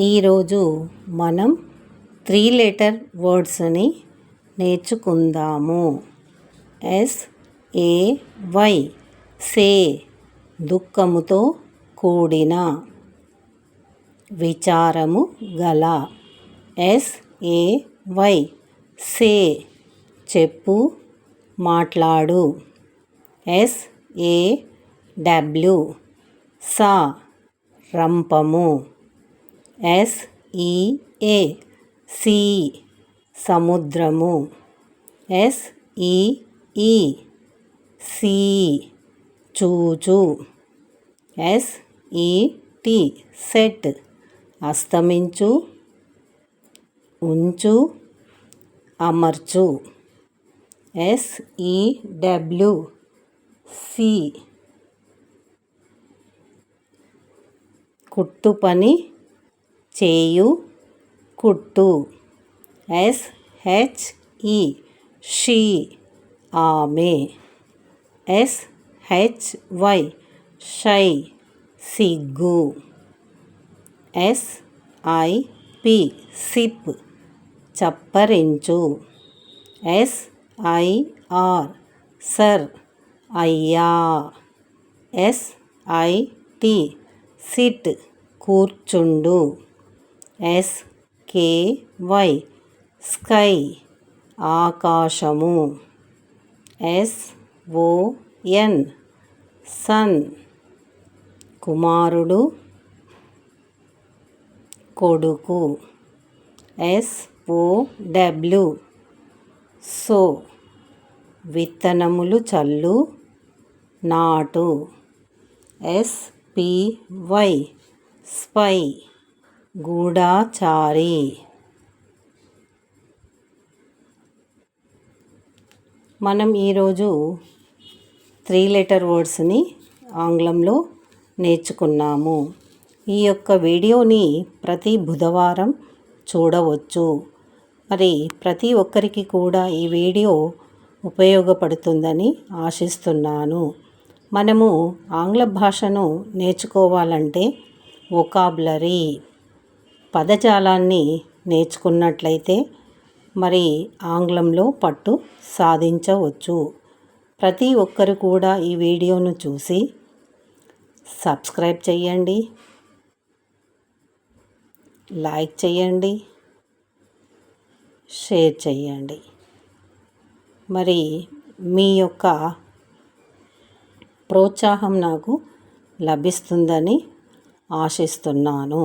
ఈరోజు మనం three letter వర్డ్స్ని నేర్చుకుందాము. ఎస్ ఏ వై సే దుఃఖముతో కూడిన. విచారము గల. ఎస్ ఏ వై సే చెప్పు మాట్లాడు. ఎస్ ఏ డబ్ల్యూ సా రంపము. ఎస్ఈఏ సి సముద్రము. ఎస్ ఈ ఈ సి చూచు. ఎస్ఈటి టి సెట్ అస్తమించు ఉంచు అమర్చు. ఎస్ఈడబ్ల్యూ సి కుట్టు పని చేయు కుట్టు. ఎస్ హెచ్ ఈ షీ ఆమె. ఎస్ హెచ్ వై షై సిగ్గు. ఎస్ ఐ పి సిప్ చప్పరించు. ఎస్ ఐ ఆర్ సర్ అయ్యా. ఎస్ ఐ టి సిట్ కూర్చుండు. ఎస్ కే వై స్కై ఆకాశము. S O N son. కుమారుడు కొడుకు. S O W. సో విత్తనములు చల్లు నాటు. S P Y spy. గూఢాచారి. మనం ఈరోజు త్రీ లెటర్ వర్డ్స్ని ఆంగ్లంలో నేర్చుకున్నాము. ఈ యొక్క వీడియోని ప్రతి బుధవారం చూడవచ్చు. మరి ప్రతి ఒక్కరికి కూడా ఈ వీడియో ఉపయోగపడుతుందని ఆశిస్తున్నాను. మనము ఆంగ్ల భాషను నేర్చుకోవాలంటే వొకాబులరీ. పదజాలాన్ని నేర్చుకున్నట్లయితే మరి ఆంగ్లంలో పట్టు సాధించవచ్చు. ప్రతి ఒక్కరు కూడా ఈ వీడియోను చూసి సబ్స్క్రైబ్ చేయండి లైక్ చేయండి షేర్ చేయండి మరి మీ యొక్క ప్రోత్సాహం నాకు లభిస్తుందని ఆశిస్తున్నాను.